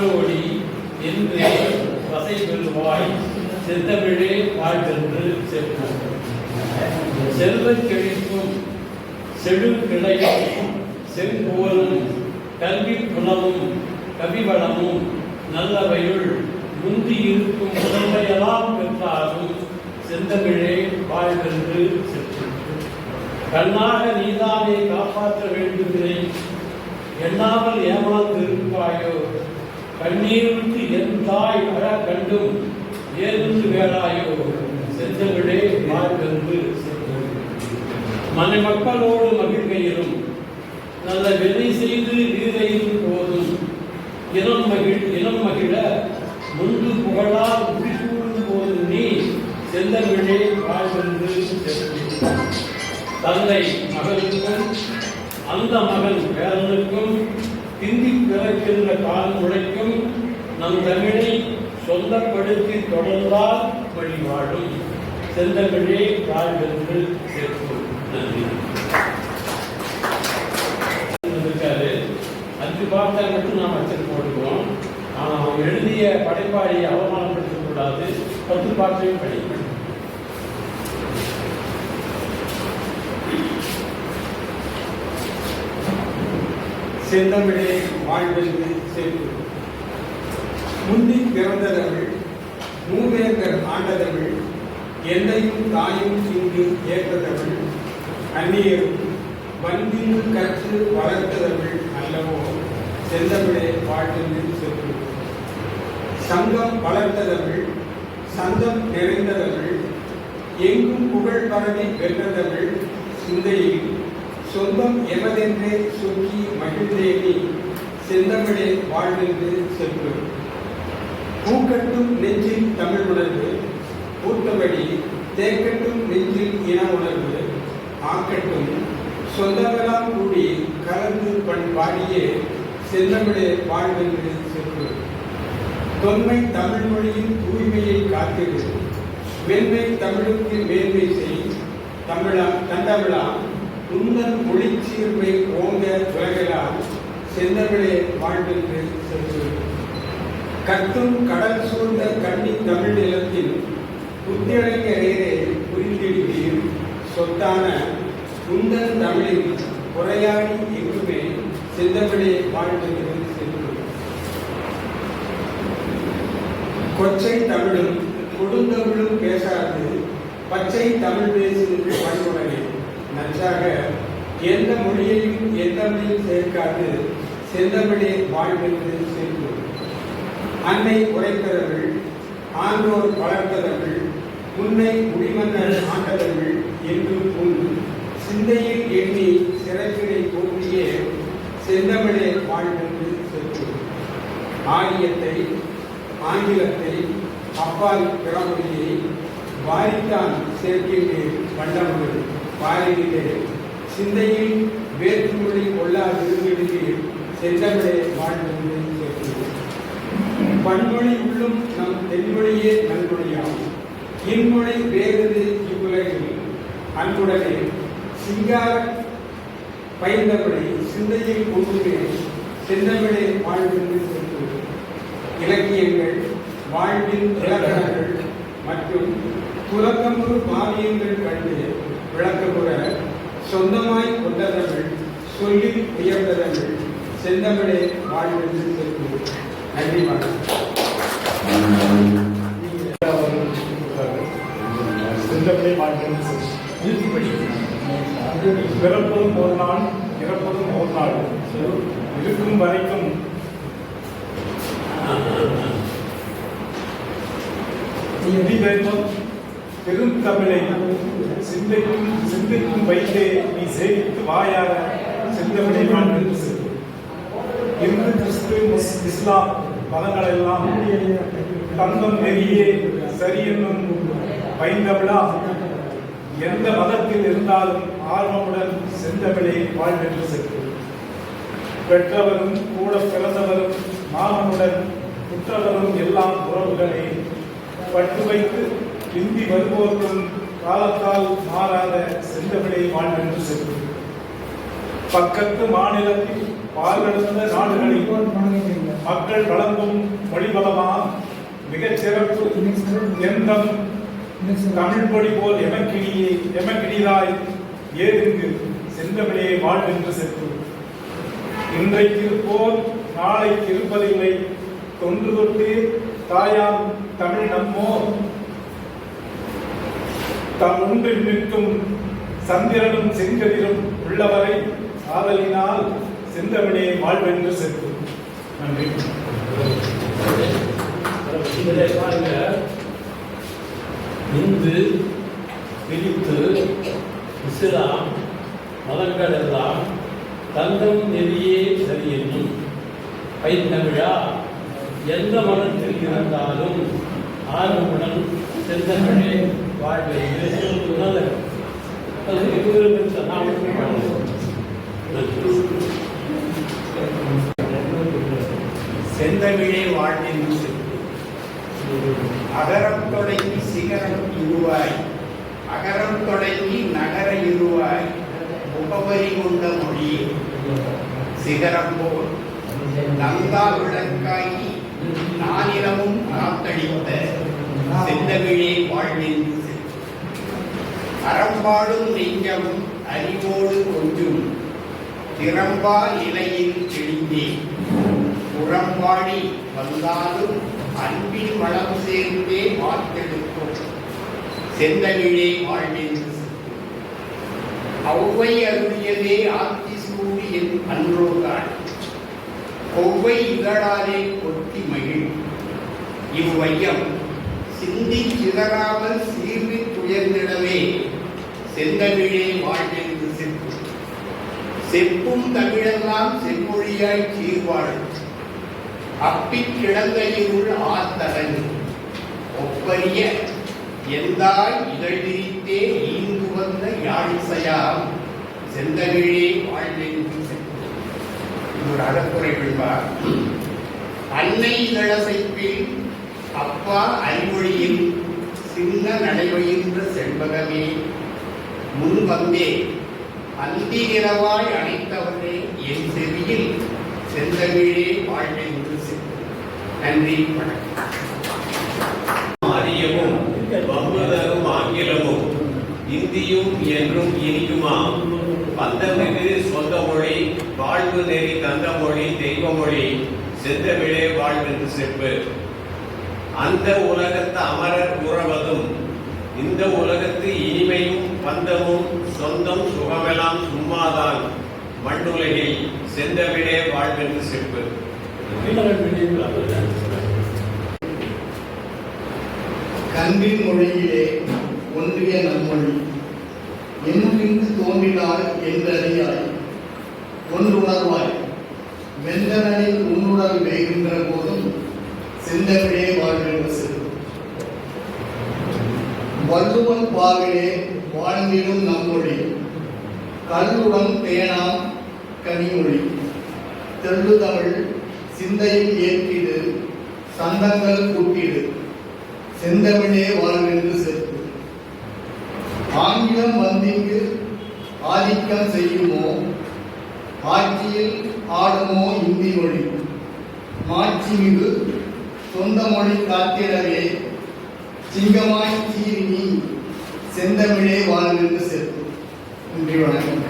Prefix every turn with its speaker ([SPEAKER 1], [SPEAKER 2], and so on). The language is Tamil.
[SPEAKER 1] நாடோடி என்று வசை பெறுவாய் செந்தமிழே வாழ்வென்று செல்வோம். செல்வச் செழிப்பும் செழுக்கிளையும் செங்கோலும் கல்வி புலமும் கவிவளமும் நல்லவையுள் முந்தி இருக்கும் முதன்மையெல்லாம் பெற்றாலும் செந்தமிழே வாழ்வென்று செல்வோம். கண்ணாக நீதானே காப்பாற்ற வேண்டுகிறேன். எண்ணாமல் ஏமாந்து இருப்பாயோ கண்ணீர் என் தாய் அழ கண்டும் ஏருந்து வேளாயோ செஞ்சவிடே வாழ்வென்று மனை மக்களோடு மகிழ்கையிலும் நல்ல வினை செய்து நீரையும் போதும். இனம் மகிழ் இனம் மகிழ முன்பு புகழால் கூடும் போது நீ செந்தமிழே வாழ்வென்று தந்தை மகளுக்கும் அந்த மகன் பேரனுக்கும் திண்டி பிறக்கின்ற கால் உழைக்கும் நம் தமிழை சொந்தப்படுத்தி தொடர்ந்தால் வழிவாழும். செந்தமிழே வாழ்வென்று சேர்ப்போம். நன்றி. இருக்காரு அஞ்சு பாட்டை மட்டும் நாம் வச்சுட்டு போட்டுக்குவோம் ஆனால் அவன் எழுதிய படைப்பாளியை அவமானப்படுத்தக்கூடாது. பத்து பாட்டையும் படிக்கணும்
[SPEAKER 2] செந்தமிழே வாழ்வென்று செல்வு முந்தி பிறந்தவர்கள் மூவேந்தர் ஆண்டதவள் என்னையும் தாயும் இங்கு ஏற்றதவள் அந்நியரும் வந்தில் கற்று வளர்த்ததவள் அல்லவோ செந்தமிழே வாழ்வென்று செல்வு சங்கம் வளர்த்ததவள் சந்தம் நிறைந்ததவள் எங்கும் புகழ் பரவி வென்றதவள் சிந்தையில் சொந்தம் எமதென்றே சொல்லி மகிழ்ந்தேனி செந்தமிழே வாழ்வென்று சென்று. பூக்கட்டும் நெஞ்சில் தமிழ் உணர்வு பூத்தபடி தேக்கட்டும் நெஞ்சில் இன உணர்வு. ஆக்கட்டும் சொந்தங்களாம் கூடி கலந்து பண் பாடியே செந்தமிழே வாழ்வென்று சென்று. தொன்மை தமிழ் மொழியின் தூய்மையை காத்திடு. மென்மை தமிழுக்கு மேன்மை செய் தமிழா தண்டமிழா உந்தன் ஒளிச்சீர்மை ஓங்க உலகெல்லாம் செந்தமிழே வாழ்வென்று செல்கிறது கத்தும் கடல் சூழ்ந்த கண்ணி தமிழ் நிலத்தில் புத்தியடைஞரே புரிந்திடுவீர். சொத்தான உந்தன் தமிழில் குறையாடி எங்குமே செந்தமிழே வாழ்வென்று சென்று கொச்சை தமிழும் கொடுந்தமிழும் பேசாது பச்சை தமிழ் பேசும் பண்புடனே நன்றாக எந்த மொழியையும் எந்த மொழியும் சேர்க்காது செந்தமிழே வாழ்வென்று சென்று அன்னை உரைத்தவர்கள் ஆன்றோர் வளர்த்தவர்கள் முன்னை முடிமன்னர் ஆண்டவர்கள் என்று உன் சிந்தையில் எண்ணி சிறப்பினை போற்றிய செந்தமிழே வாழ்வென்று சென்று ஆரியத்தை ஆங்கிலத்தை அப்பால் பிறமொழியை வாரித்தான் சேர்க்கின்றேன் வண்டமுள் வாரிலே சிந்தையில் வேற்றுமொழி கொள்ளா விடுகிறேன் சென்றவரே வாழ்ந்து சேர்க்கிறேன் பன்மொழி உள்ளும் நம் தென்மொழியே நன்மொழியாகும். இன்மொழி வேறு இவ்வுலகில். அன்புடனே சிங்கார பயிர்ந்தபடி சிந்தையில் கொண்டுமே செந்தமிழே வாழ்வென்று சென்று இலக்கியங்கள் வாழ்வின் இலக்கணங்கள் மற்றும் துலக்கமுறு பாவியங்கள் கண்டு விளக்கமுற சொந்தமாய் கொண்டதர்கள் சொல்லி உயர்ந்ததர்கள் செந்தமிழே வாழ்வென்று சென்று நன்றி வணக்கம்
[SPEAKER 3] செந்தமிழை வாழ்க்கை பிறப்பதும் ஒரு நாள் இறப்பதும் ஒரு நாள். இருக்கும் வரைக்கும். இதிவேந்தம் பெருந்தமிழை சிந்தைக்கும் சிந்தைக்கும் வைத்தே நீ சேவித்து வாயார செந்தமிழை நான் இந்து கிறிஸ்து இஸ்லாம் மதங்களெல்லாம் தந்தம் நெறியே சரி என்னும் பைந்தமிழா எந்த மதத்தில் இருந்தாலும் ஆர்வமுடன் செந்தமிழை வாழ்வென்று சென்று. பெற்றவரும் கூட பிறந்தவரும் மாமனுடன் குற்றவரும் எல்லாம் உறவுகளை. பட்டு வைத்து இந்தி வருவோர்க்கும் காலத்தால் மாறாத செந்தமிழை வாழ்வென்று சென்று பக்கத்து மாநிலத்தில் பால்நடந்த நாடுகளில் மக்கள் வழங்கும் வழிபலமாக மிகச் சிறப்பு. எந்தம் தமிழ் மொழி போல் எமக்கிடியே எமக்கிடிதாய் ஏதுங்கு செந்தமிழே வாழ்வென்று செப்பு இன்றைக்கு இருப்போர் நாளைக்கு இருப்பதில்லை. தொன்று தொட்டு தாயாம் தமிழ் நம்மோர். தம் ஒன்றில் நிற்கும் சந்திரனும் செங்கதிரும் உள்ளவரை ஆதலினால் செந்தமிழே வாழ்வென்று செப்பு நன்றி.
[SPEAKER 1] இந்து பிரித்து இஸ்லாம் மதங்கள் எல்லாம் தங்கம் நெறியே சரி என்னும் விழா எந்த மதத்தில் இருந்தாலும் ஆர்வமுடன் செந்தமிழே
[SPEAKER 4] செந்தமிழே வாழ்வின் அகரம் தொடங்கி சிகரம் இருவாய் அகரம் தொடங்கி நகர இருவாய் முகவரி கொண்ட மொழி. சிகரம் போல். நந்தா விளக்காகி நானிலமும் காத்தளித்த செந்தமிழே வாழ்வின் அறம்பாடும் நெஞ்சமும் அறிவோடு கொஞ்சும். திறம்பா இலையில் தெளிந்தே புறம்பாடி வந்தாலும் அன்பின் வளம் சேர்ந்தே வாழ்த்தெடுக்கும் செந்தமிழே வாழ்வின். ஒவ்வை அருளியதே ஆத்தி சூடி என் அன்றோதான் ஒவ்வை இதழாலே கொட்டி மகிழ். இவ்வையம் சிந்தி சிதறாமல் சீர்வி துயர்ந்திடவே செந்தமிழே வாழ்வென்று செப்பு. செப்பும் தமிழெல்லாம் செம்மொழியாய் சீர்வாழ். அப்பிக் கிடங்கையுள் ஆத்தகன் ஒப்பரிய எந்தாய் இதழ் விரித்தே ஈந்து வந்த யாழிசையாம். செந்தமிழே வாழ்வென்று செப்பு. இது ஒரு அறக்குறை விழ்வார் அன்னை இதழசைப்பில் அப்பா அறிமொழியில் சின்ன நடைபெறுகின்ற செண்பகமே. முன் வந்தே அந்தி இரவாய் என் செவியில் செந்தமிழே வாழ்வை என்று நன்றி வணக்கம்.
[SPEAKER 5] ஆரியமும் பகுதரும் ஆங்கிலமும் இந்தியும் என்றும் இனியுமா? பந்தமிகு சொந்த மொழி வாழ்வு நெறி தந்த மொழி தெய்வ மொழி செந்தமிழே வாழ்வென்று செப்பு. அந்த உலகத்து அமரர் உறவதும் இந்த உலகத்து இனிமையும் பந்தமும் சொந்தம் சுகமெல்லாம் சும்மாதான். மண்ணுலகில் செந்தவிடே வாழ்வென்று செப்பு.
[SPEAKER 6] கன்பின் மொழியிலே ஒன்றிய நம்மொழி என்னிருந்து தோன்றினார் என்றறியாய். ஒன்றுணர்வாய் வெந்தனில் உன்னுடல் வேகின்ற போதும் செந்தமிழே வாழ்வென்று செப்பு. வள்ளுவன் பாவிலே வாழ்ந்திடும் நம்மொழி. கல்லுடன் தேனாம் கனிமொழி. தெள்ளுதமிழ் சிந்தையில் ஏற்றிடு சந்தங்கள் கூட்டிடு. செந்தமிழே வாழ்வென்று செப்பு ஆங்கிலம் வந்திங்கு ஆதிக்கம் செய்யுமோ? ஆட்சியில் ஆடுமோ இந்தி மொழி மாட்சிமிகு சொந்த மொழி காத்திடவே சிங்கமாய் சீறி நீ செந்தமிழே வாழ்ந்து செப்பு நன்றி வணக்கம்.